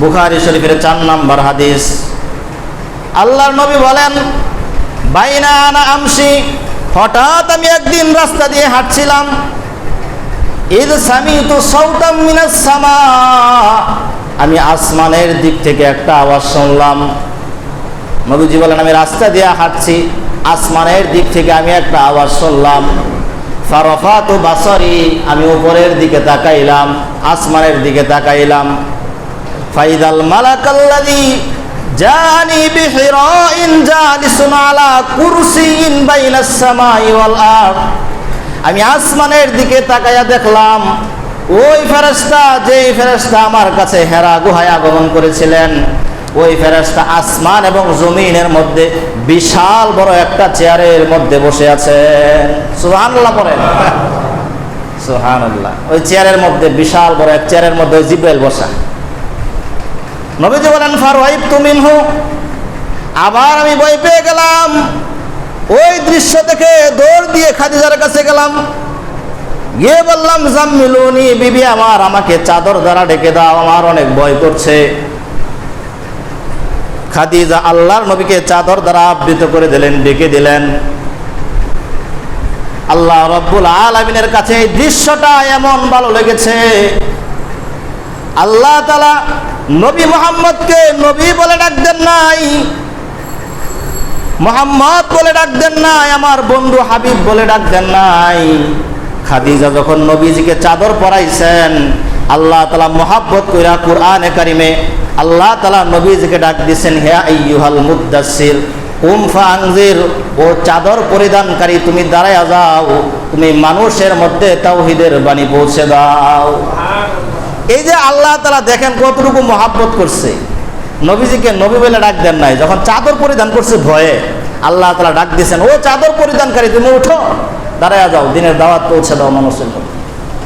বুখারি শরীফের চার নাম্বার হাদিস। আল্লাহর নবী বলেন, বাইনা আনা আমসি হঠাৎ আমি একদিন রাস্তা দিয়ে হাঁটছিলাম। ঈদ সামি তো সৌতাম সামা। আমি আসমানের দিক থেকে একটা আওয়াজ শুনলাম। নবীজি বলেন, আমি রাস্তা দিয়ে হাঁটছি, আসমানের দিক থেকে আমি একটা আওয়াজ শুনলাম। ফারফা তো বাসরি, আমি উপরের দিকে তাকাইলাম, আসমানের দিকে তাকাইলাম। ফাইদাল মালাকাল্লাদি জানি বিহিরাইন জালিসুন আলা কুরসিইন বাইনাস সামাই ওয়াল আরদ। আমি আসমানের দিকে তাকাইয়া দেখলাম, ওই ফেরেশতা যেই ফেরেশতা আমার কাছে হেরা গুহায় আগমন করেছিলেন। ওই ফেরেশতা আসমান এবং জমিনের মধ্যে বিশাল বড় একটা চেয়ারের মধ্যে বসে আছে। সুবহানাল্লাহ পড়েন। সুবহানাল্লাহ। ওই চেয়ারের মধ্যে বিশাল বড় এক চেয়ারের মধ্যে ওই জিব্রাইল বসা। নবীজি বলেন ফারওয়াইব তুমিনহু আবার আমি ভয় পেয়ে গেলাম। ওই দৃশ্য দেখে দৌড় দিয়ে খাদিজার কাছে গেলাম। গিয়ে বললাম, জাম্মিলুনি বিবি আমার, আমাকে চাদর দ্বারা ডেকে দাও, আমার অনেক ভয় করছে। খাদিজা আল্লাহর নবীকে চাদর দ্বারা আবৃত করে দিলেন ডেকে দিলেন। আল্লাহ রব্বুল আলমিনের কাছে এই দৃশ্যটা এমন ভালো লেগেছে। আল্লাহ তালা নবী মোহাম্মদকে নবী বলে ডাক দেন নাই, মোহাম্মদ বলে ডাক দেন নাই, আমার বন্ধু হাবিব বলে ডাক দেন নাই। খাদিজা যখন নবীজিকে চাদর পরাইছেন, আল্লাহ তালা মোহাব্বত কইরা কুরআনে কারিমে আল্লাহ তালা নবীজিকে ডাক দিছেন, হে আইয়ুহাল মুদাসসির, কুম ফাংজির ও চাদর পরিধানকারী তুমি দাঁড়ায় যাও, তুমি মানুষের মধ্যে তাওহিদের বাণী পৌঁছে দাও। এই যে আল্লাহ তারা দেখেন কতটুকু মহাব্বত করছে, নবীজিকে নবী বলে ডাক দেন নাই, যখন চাদর পরিধান করছে ভয়ে, আল্লাহ তারা ডাক দিয়েছেন, ও চাদর পরিধানকারী, তুমি উঠো, দাঁড়ায় যাও, দিনের দাওয়াত পৌঁছে দাও মানুষের